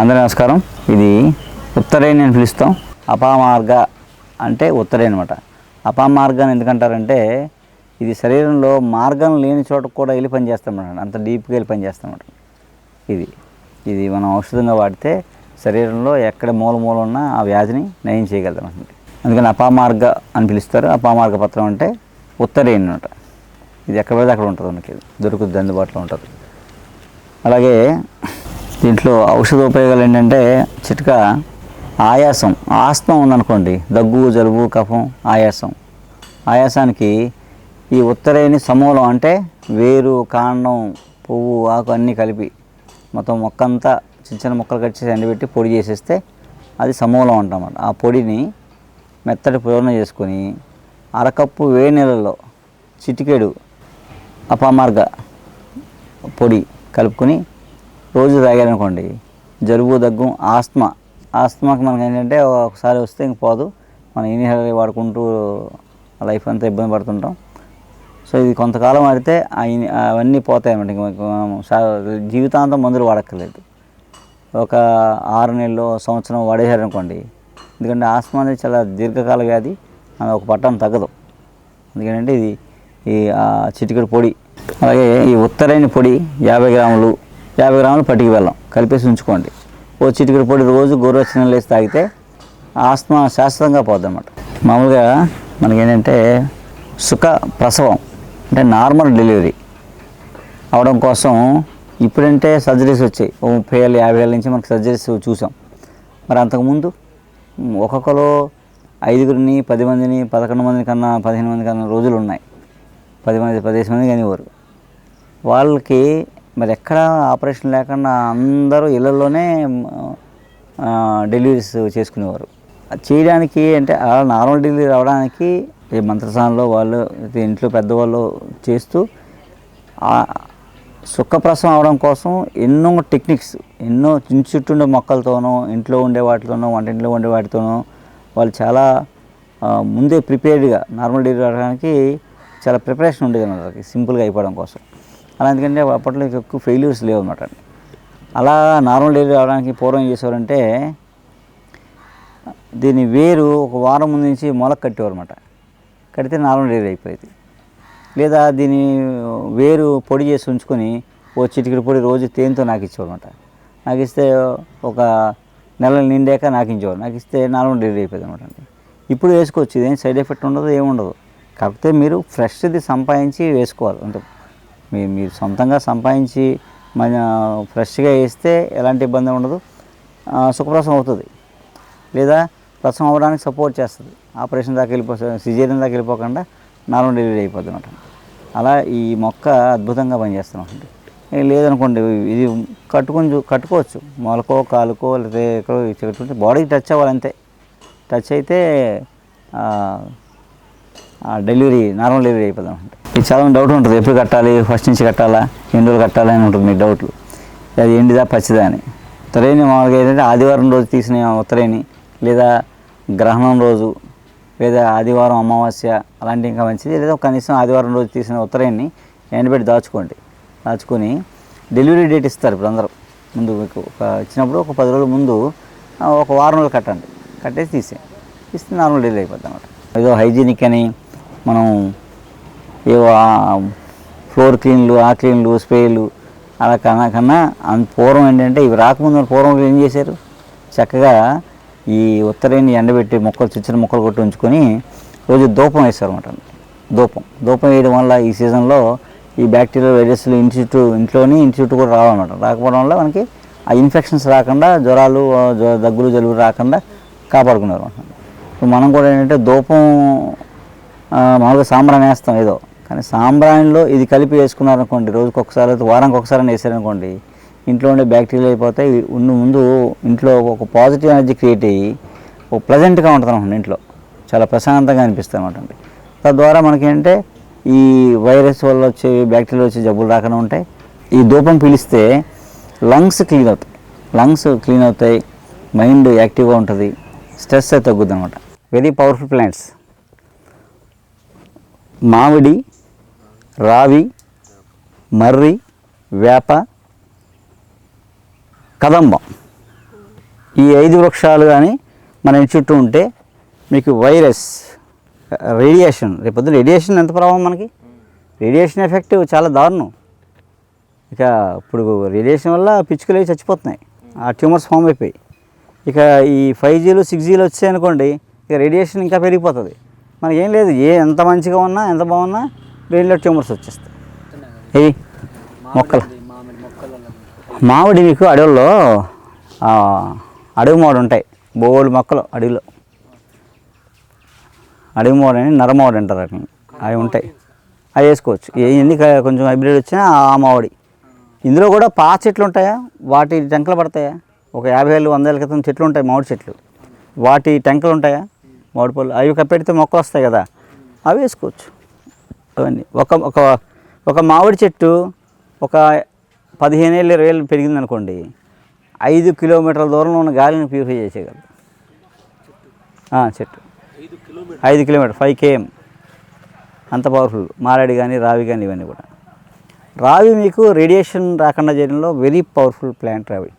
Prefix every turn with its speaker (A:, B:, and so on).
A: అందరి నమస్కారం. ఇది ఉత్తరేణి అని పిలుస్తాం. అపామార్గ అంటే ఉత్తరేణి అనమాట అపామార్గ అని ఎందుకంటారంటే ఇది శరీరంలో మార్గం లేని చోట కూడా వెళ్ళి పనిచేస్తామన్నమాట. అంత డీప్గా వెళ్ళి పనిచేస్తామన్నమాట. ఇది ఇది మనం ఔషధంగా వాడితే శరీరంలో ఎక్కడ మూల మూల ఉన్నా ఆ వ్యాధిని నయం చేయగలుగుతాం అనమాట అందుకని అపామార్గ అని పిలుస్తారు. అపామార్గ పత్రం అంటే ఉత్తరేణి అనమాట ఇది ఎక్కడ పడితే అక్కడ ఉంటుంది మనకి. దొరుకుతుంది అందుబాటులో ఉంటుంది. అలాగే దీంట్లో ఔషధ ఉపయోగాలు ఏంటంటే చిట్కా ఆయాసం ఆస్తమా ఉందనుకోండి దగ్గు జలుబు కఫం ఆయాసం. ఆయాసానికి ఈ ఉత్తరేణి సమూలం అంటే వేరు కాండం పువ్వు ఆకు అన్నీ కలిపి మొత్తం మొక్క అంతా చిన్న చిన్న మొక్కలు కట్ చేసి ఎండబెట్టి పొడి చేసేస్తే అది సమూలం అంటామన్నమాట. ఆ పొడిని మెత్తటి పూర్ణ చేసుకొని అరకప్పు వేడి నీళ్ళలో చిటికెడు అపామార్గ పొడి కలుపుకొని రోజు తాగారనుకోండి జలుబు దగ్గు ఆస్తమా. ఆస్తమాకి మనకి ఏంటంటే ఒకసారి వస్తే ఇంక పోదు. మనం ఇన్హేలర్ వాడుకుంటూ లైఫ్ అంతా ఇబ్బంది పడుతుంటాం. సో ఇది కొంతకాలం వాడితే అవన్నీ పోతాయి ఇంక మనం జీవితాంతం మందులు వాడక్కర్లేదు. ఒక ఆరు నెలలు సంవత్సరం వాడేశారనుకోండి ఎందుకంటే ఆస్మా అనేది చాలా దీర్ఘకాల వ్యాధి అది ఒక పట్టం తగ్గదు. ఎందుకంటే ఇది ఈ చిటికడు చిటికెడు పొడి అలాగే ఈ ఉత్తరైన పొడి యాభై గ్రాములు యాభై గ్రాములు పట్టికి బెల్లం కలిపేసి ఉంచుకోండి. ఓ చిటికెడు పొడి రోజు గోరువెచ్చని లేసి తాగితే ఆస్మా శాశ్వతంగా పోద్ది అనమాట మామూలుగా మనకేంటంటే సుఖ ప్రసవం అంటే నార్మల్ డెలివరీ అవడం కోసం ఇప్పుడంటే సర్జరీస్ వచ్చాయి. ఓ ముప్పై ఏళ్ళు యాభై ఏళ్ళ నుంచి మనకు సర్జరీస్ చూసాం. మరి అంతకుముందు ఒక్కొక్కరు ఐదుగురిని పది మందిని పదకొండు మంది కన్నా పదిహేను మంది కన్నా రోజులు ఉన్నాయి. పది మంది పదిహేను మంది కానివ్వరు. వాళ్ళకి మరి ఎక్కడ ఆపరేషన్ లేకుండా అందరూ ఇళ్ళల్లోనే డెలివరీస్ చేసుకునేవారు. చేయడానికి అంటే అలా నార్మల్ డెలివరీ రావడానికి ఈ మంత్రసానంలో వాళ్ళు ఇంట్లో పెద్దవాళ్ళు చేస్తూ సుఖప్రసం సుఖప్రసవం అవడం కోసం ఎన్నో టెక్నిక్స్ ఎన్నో చిన్న చుట్టూ ఉండే మొక్కలతోనో ఇంట్లో ఉండే వాటితోనో వంటింట్లో ఉండే వాటితోనో వాళ్ళు చాలా ముందే ప్రిపేర్డ్గా నార్మల్ డెలివరీ అవడానికి చాలా ప్రిపరేషన్ ఉండేది అన్నమాట సింపుల్గా అయిపోవడం కోసం. అలా ఎందుకంటే అప్పట్లో ఎక్కువ ఫెయిల్యూర్స్ లేవు అనమాట అలా నార్మల్ డెలివరీ అవడానికి పూర్వం చేసేవారంటే దీని వేరు ఒక వారం ముందు నుంచి మొలక కట్టేవారు అనమాట కడితే నార్మల్ డెలివరీ అయిపోయేది. లేదా దీని వేరు పొడి చేసి ఉంచుకొని ఓ చిటికెడు పొడి రోజు తేనెతో నాకు ఇచ్చేవారన్నమాట నాకు ఇస్తే ఒక నెల నిండాక నాకు ఇచ్చేవారు నాకు ఇస్తే నార్మల్ డెలివరీ అయిపోయింది అనమాట ఇప్పుడు వేసుకోవచ్చు. ఇదేం సైడ్ ఎఫెక్ట్ ఉండదు ఏముండదు కాకపోతే మీరు ఫ్రెష్ది సంపాదించి వేసుకోవాలి అంటే మీరు మీరు సొంతంగా సంపాదించి మన ఫ్రెష్గా వేస్తే ఎలాంటి ఇబ్బంది ఉండదు. సుఖప్రసం సుఖప్రసవం అవుతుంది. లేదా ప్రసవం అవ్వడానికి సపోర్ట్ చేస్తుంది. ఆపరేషన్ దాకా వెళ్ళిపో సిజేరియన్ దాకా వెళ్ళిపోకుండా నార్మల్ డెలివరీ అయిపోద్ది అనమాట. అలా ఈ మొక్క అద్భుతంగా పనిచేస్తుంది లేదనుకోండి ఇది కట్టుకొని చూ- కట్టుకోవచ్చు. మొలకో కాలుకో లేదా ఎక్కడో కట్టుకుంటే బాడీకి టచ్ అవ్వాలి అంతే. టచ్ అయితే డెలివరీ నార్మల్ డెలివరీ అయిపోతుంది అనమాట. ఇది చాలా డౌట్ ఉంటుంది. ఎప్పుడు కట్టాలి? ఫస్ట్ నుంచి కట్టాలా? ఎన్ని రోజులు కట్టాలి అని ఉంటుంది మీకు డౌట్లు అది ఎండిదా పచ్చిదా అని. ఉత్తరేణి మామూలుగా ఏంటంటే ఆదివారం రోజు తీసిన ఉత్తరేణి లేదా గ్రహణం రోజు లేదా ఆదివారం అమావాస్య అలాంటి ఇంకా మంచిది. లేదా కనీసం ఆదివారం రోజు తీసిన ఉత్తరేణి ఎండబెట్టి దాచుకోండి. దాచుకొని డెలివరీ డేట్ ఇస్తారు ఇప్పుడు అందరూ. ముందు మీకు ఒక ఇచ్చినప్పుడు ఒక పది రోజుల ముందు ఒక వారం రోజులు కట్టండి. కట్టేసి తీసేయండి. తీస్తే నార్మల్ డెలివరీ అయిపోద్ది అనమాట ఏదో హైజీనిక్ అని మనం ఫ్లోర్ క్లీన్లు ఆ క్లీన్లు స్ప్రేలు అలా కన్నా కన్నా అంత పూర్వం ఏంటంటే ఇవి రాకముందు పూర్వం ఏం చేశారు? చక్కగా ఈ ఉత్తరేణి ఎండబెట్టి మొక్కలు చిన్న చిన్న మొక్కలు కొట్టి ఉంచుకొని రోజు ధూపం వేస్తారు అనమాట ధూపం ధూపం వేయడం వల్ల ఈ సీజన్లో ఈ బ్యాక్టీరియా వైరస్లు ఇన్స్టిట్యూట్ ఇంట్లోని ఇన్స్టిట్యూట్ కూడా రావన్నమాట. రాకపోవడం వల్ల మనకి ఆ ఇన్ఫెక్షన్స్ రాకుండా జ్వరాలు జ్వ- దగ్గులు జలుబు రాకుండా కాపాడుకున్నారు అనమాట మనం కూడా ఏంటంటే ధూపం మామూలుగా సాంబ్రాన్ని వేస్తాం ఏదో. కానీ సాంబ్రాణిలో ఇది కలిపి వేసుకున్నారనుకోండి రోజుకి ఒకసారి అయితే వారానికి ఒకసారి అని వేసారనుకోండి ఇంట్లో ఉండే బ్యాక్టీరియా అయిపోతాయి ఉన్న ముందు ఇంట్లో ఒక పాజిటివ్ ఎనర్జీ క్రియేట్ అయ్యి ఒక ప్లజెంట్గా ఉంటుంది అనమాట ఇంట్లో. చాలా ప్రశాంతంగా అనిపిస్తుంది అనమాట తద్వారా మనకేంటే ఈ వైరస్ వల్ల వచ్చే బ్యాక్టీరియా వచ్చే జబ్బులు రాకుండా ఉంటాయి. ఈ ధూపం పీలిస్తే లంగ్స్ క్లీన్ అవుతాయి. లంగ్స్ క్లీన్ అవుతాయి మైండ్ యాక్టివ్గా ఉంటుంది స్ట్రెస్ తగ్గుద్ది అనమాట వెరీ పవర్ఫుల్ ప్లాంట్స్. మామిడి రావి మర్రి వేప కదంబం. ఈ ఐదు వృక్షాలు కానీ మన ఇంటి చుట్టూ ఉంటే మీకు వైరస్ రేడియేషన్ రేపొద్దు రేడియేషన్ ఎంత ప్రభావం మనకి? రేడియేషన్ ఎఫెక్ట్ చాలా దారుణం. ఇక ఇప్పుడు రేడియేషన్ వల్ల పిచ్చుకలు అవి చచ్చిపోతున్నాయి. ఆ ట్యూమర్స్ ఫామ్ అయిపోయి. ఇక ఈ ఫైవ్ జీలు సిక్స్ జీలు వచ్చాయనుకోండి ఇక రేడియేషన్ ఇంకా పెరిగిపోతుంది. మనకి ఏం లేదు ఏ ఎంత మంచిగా ఉన్నా ఎంత బాగున్నా బ్రెయిన్లో ట్యూమర్స్ వచ్చేస్తాయి. ఏవి మొక్కలు.
B: మామిడి
A: మీకు అడవుల్లో అడవి మామిడి ఉంటాయి. బోల్డ్ మొక్కలు అడవిలో. అడవి మామిడి అని నర మామిడి అంటారు అవి ఉంటాయి. అవి వేసుకోవచ్చు. ఏ ఎన్ని కొంచెం హైబ్రిడ్ వచ్చినా ఆ మామిడి. ఇందులో కూడా పాత చెట్లు ఉంటాయా? వాటి టెంకలు పడతాయా? ఒక యాభై ఏళ్ళు వంద ఏళ్ళ క్రితం చెట్లు ఉంటాయి మామిడి చెట్లు. వాటి టెంకలు ఉంటాయా? మామిడి పళ్ళు. అవి కప్పెడితే మొక్కలు వస్తాయి కదా. అవి వేసుకోవచ్చు. అవన్నీ. ఒక ఒక ఒక మామిడి చెట్టు ఒక పదిహేను ఏళ్ళు ఇరవై ఏళ్ళు పెరిగింది అనుకోండి ఐదు కిలోమీటర్ల దూరంలో ఉన్న గాలిని ప్యూరిఫై చేసేయగలదు. ఆ, చెట్టు. ఐదు కిలోమీటర్. ఫైవ్ కేఎం అంత పవర్ఫుల్ మారాడి కానీ రావి కానీ ఇవన్నీ కూడా. రావి మీకు రేడియేషన్ రాకుండా చేయడంలో వెరీ పవర్ఫుల్ ప్లాంట్ రావి.